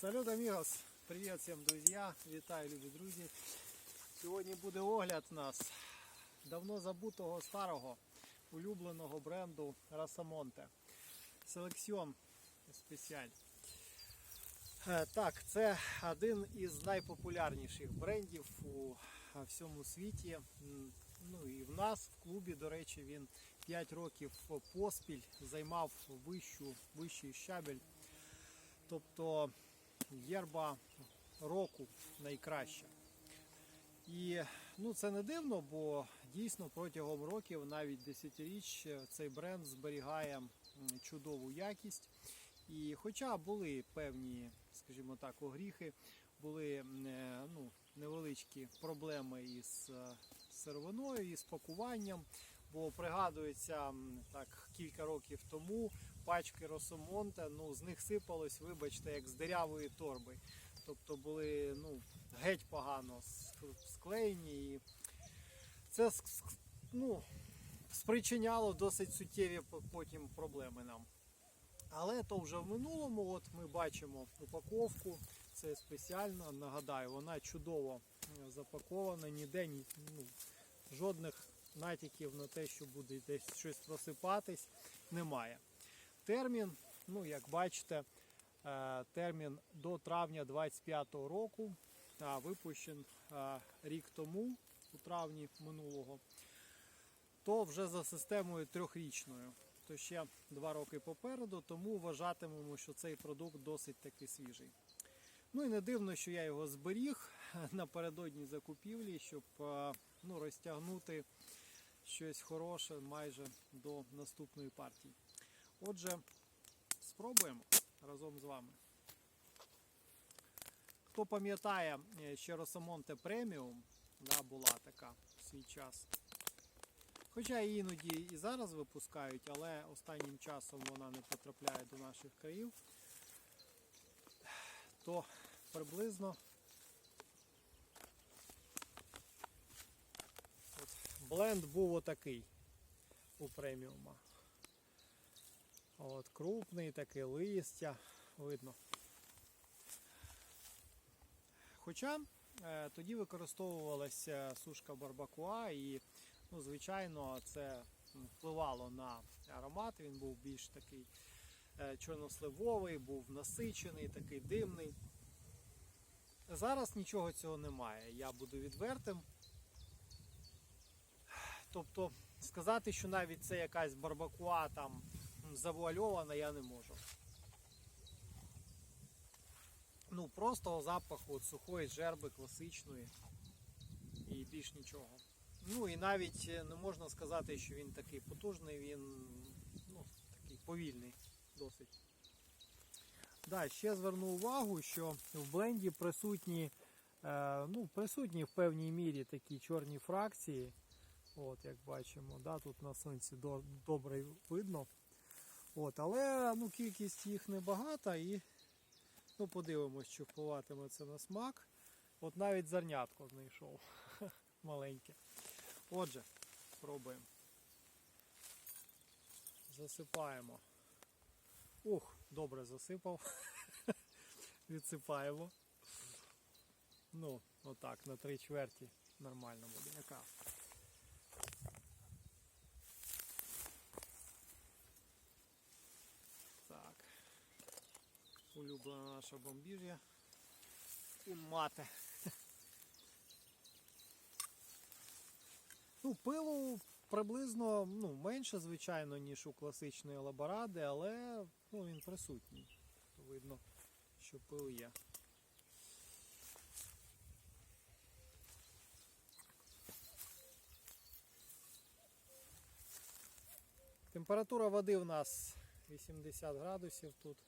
Салют, амігос! Привіт всім, друзі! Вітаю, любі друзі! Сьогодні буде огляд нас давно забутого старого улюбленого бренду Расамонте. Селекціон спеціаль. Е, Так, це один із найпопулярніших брендів у всьому світі. Ну і в нас в клубі, до речі, він 5 років поспіль займав вищу, вищий щабель. Тобто єрба року найкраща. І ну, це не дивно, бо дійсно протягом років, навіть десятиріч, цей бренд зберігає чудову якість. І хоча були певні, скажімо так, огріхи, були е, ну, невеличкі проблеми із е, сировиною, із пакуванням. Бо пригадується так кілька років тому пачки Росомонте, ну з них сипалось, вибачте, як з дирявої торби. Тобто були ну, геть погано склеєні. І це ну, спричиняло досить суттєві потім проблеми нам. Але то вже в минулому. От ми бачимо упаковку. Це спеціально, нагадаю, вона чудово е, запакована, ніде ні, ну, жодних натяків на те, що буде десь щось просипатись, немає. Термін, ну як бачите, е, термін до травня 25-го року, випущен е, рік тому, у травні минулого, то вже за системою трьохрічною. То ще два роки попереду, тому вважатимемо, що цей продукт досить таки свіжий. Ну і не дивно, що я його зберіг напередодні закупівлі, щоб е, ну, розтягнути щось хороше майже до наступної партії. Отже, спробуємо разом з вами. Хто пам'ятає, е, ще Росомонте преміум да, була така в свій час. Хоча її іноді і зараз випускають, але останнім часом вона не потрапляє до наших країв, то приблизно бленд був отакий у преміума. От, крупний такий листя, видно. Хоча е, тоді використовувалася сушка барбакуа і, ну, звичайно, це впливало на аромат, він був більш такий е, чорносливовий, був насичений, такий димний. Зараз нічого цього немає, я буду відвертим. Тобто сказати, що навіть це якась барбакуа там завуальована, я не можу. Ну, просто запаху от сухої жерби класичної і більш нічого. Ну і навіть е, не можна сказати, що він такий потужний, він ну, такий повільний досить. Да, ще зверну увагу, що в бленді присутні, е, ну, присутні в певній мірі такі чорні фракції. От, як бачимо, да, тут на сонці добре видно. От, але ну, кількість їх небагата і ну, подивимось, чи впливатиме це на смак. От навіть зернятко знайшов маленьке. Отже, пробуємо. Засипаємо. Ух, добре засипав. Відсипаємо. Ну, отак, на три чверті нормально буде. Яка? Так. Улюблена наша бомбіж'я. І мати. Ну, пилу приблизно ну, менше, звичайно, ніж у класичної лаборади, але ну, він присутній. Видно, що пил є. Температура води в нас 80 градусів тут.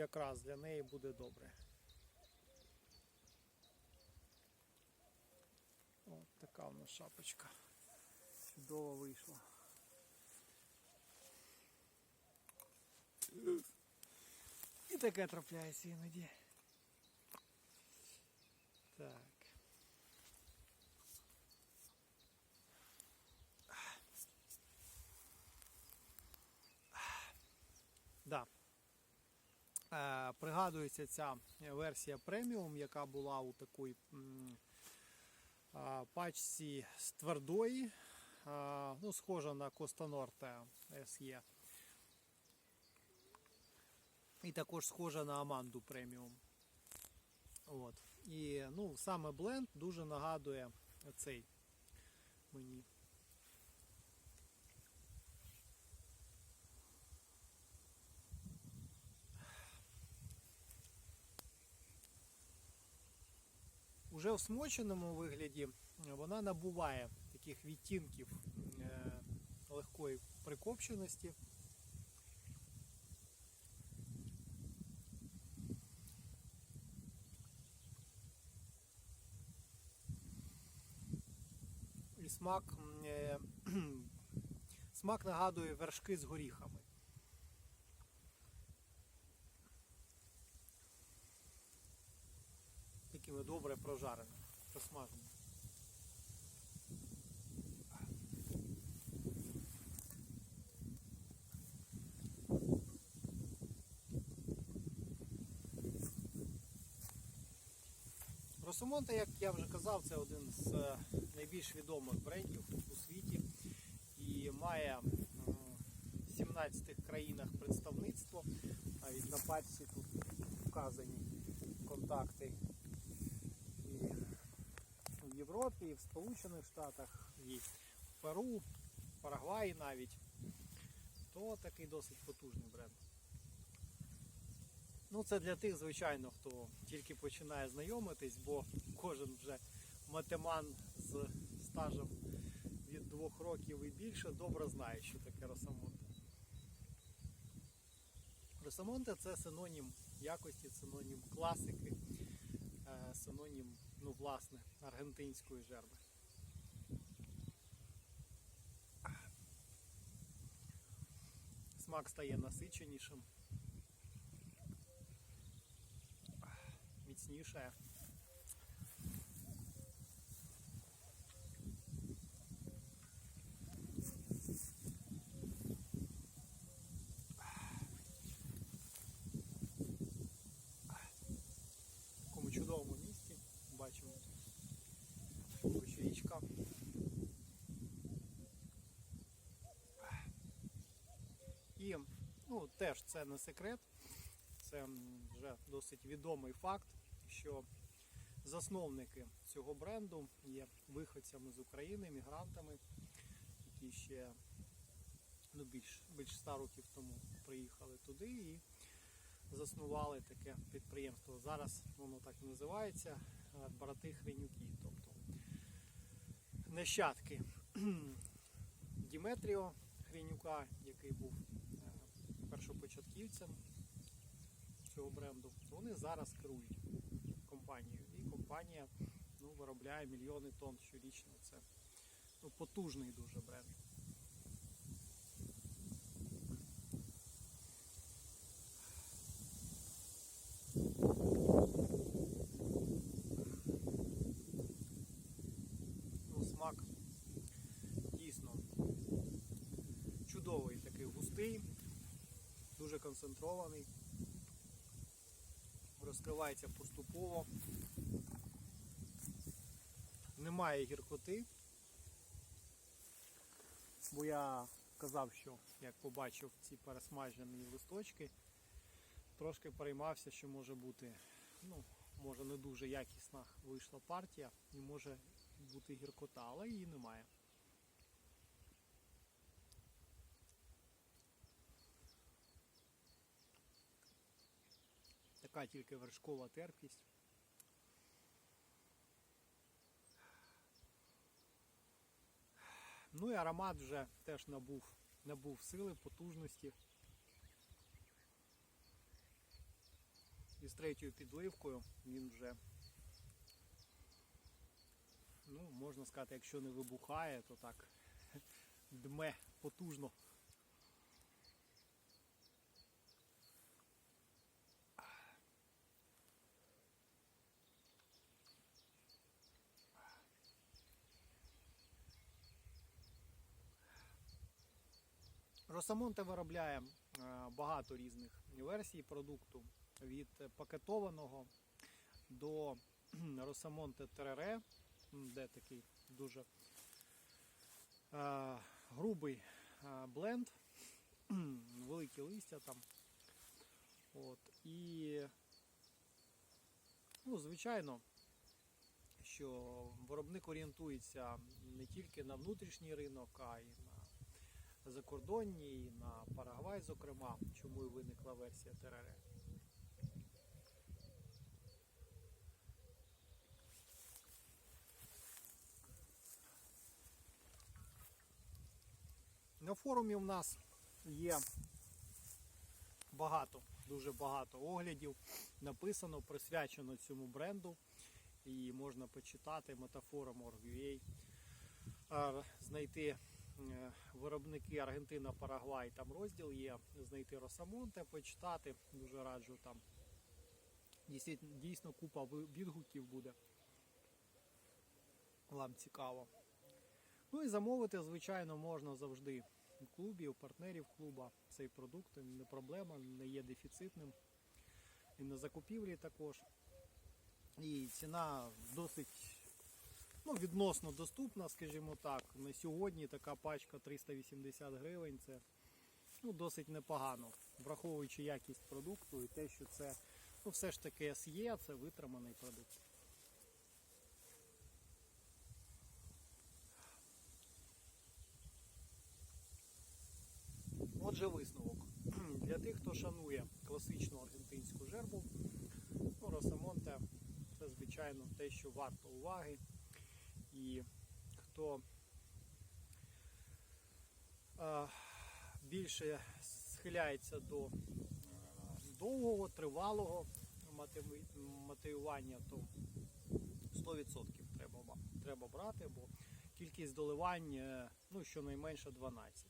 Якраз для неї буде добре. От така в нас шапочка. Чудово вийшла. І таке трапляється іноді. Так. Е, Пригадується ця версія преміум, яка була у такій пачці з твердої, ну, схожа на Коста Норте SE. І також схожа на Аманду преміум. От. І ну, саме бленд дуже нагадує цей мені. Уже в смоченому вигляді вона набуває таких відтінків е, легкої прикопченості. І смак, е, смак нагадує вершки з горіхами. Такими добре прожареними, просмаженими. Росомонте, як я вже казав, це один з е, найбільш відомих брендів у світі і має в 17 країнах представництво. Навіть на пальці тут вказані контакти Європі, і в Сполучених Штатах, і в Перу, в Парагваї навіть. То такий досить потужний бренд. Ну, це для тих, звичайно, хто тільки починає знайомитись, бо кожен вже матеман з стажем від двох років і більше добре знає, що таке Росамонте. Росамонте це синонім якості, синонім класики, е, синонім, ну, власне, аргентинської жерби. Смак стає насиченішим. міцніше. В такому чудовому місці бачимо ось річка. І ну, теж це не секрет, це вже досить відомий факт, що засновники цього бренду є виходцями з України, мігрантами, які ще ну, більш, більш 100 років тому приїхали туди і заснували таке підприємство. Зараз воно так і називається е, брати Хренюки, тобто нащадки Діметріо Хренюка, який був е, цього бренду, вони зараз керують компанією. І компанія ну, виробляє мільйони тонн щорічно. Це ну, потужний дуже бренд. Ну, смак дійсно чудовий, такий густий, дуже концентрований розкривається поступово. Немає гіркоти, бо я казав, що як побачив ці пересмажені листочки, трошки переймався, що може бути, ну, може не дуже якісна вийшла партія і може бути гіркота, але її немає. Така тільки вершкова терпкість. Ну і аромат вже теж набув, набув сили, потужності. І з третьою підливкою він вже, ну, можна сказати, якщо не вибухає, то так дме потужно. Росамонте виробляє е, багато різних версій продукту. від пакетованого до Росамонте Терере, де такий дуже е, грубий е, бленд, великі листя там. От, і, ну, звичайно, що виробник орієнтується не тільки на внутрішній ринок, а й на закордонні, і на Парагвай, зокрема, чому і виникла версія ТРР. На форумі в нас є багато, дуже багато оглядів. Написано, присвячено цьому бренду. І можна почитати метафорум.org.ua, а, знайти виробники Аргентина, Парагвай, там розділ є, знайти Росамонте, почитати. Дуже раджу там. Дійсно купа відгуків буде. Вам цікаво. Ну і замовити, звичайно, можна завжди у клубі, у партнерів клуба цей продукт не проблема, не є дефіцитним. І на закупівлі також. І ціна досить ну, відносно доступна, скажімо так. На сьогодні така пачка 380 гривень це ну, досить непогано, враховуючи якість продукту і те, що це ну, все ж таки SE, це витриманий продукт. Отже, висновок. Для тих, хто шанує класичну аргентинську жербу, ну, Росамонте це, звичайно, те, що варто уваги. І хто е, більше схиляється до е, довгого, тривалого мотивування, то 100% треба, треба брати, бо кількість доливань е, ну, щонайменше 12.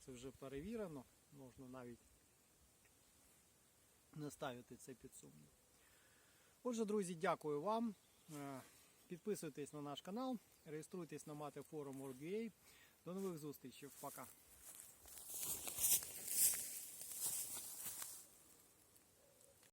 Це вже перевірено, можна навіть не ставити це під сумнів. Отже, друзі, дякую вам. Підписуйтесь на наш канал, реєструйтесь на Мати форум До нових зустрічей. Пока.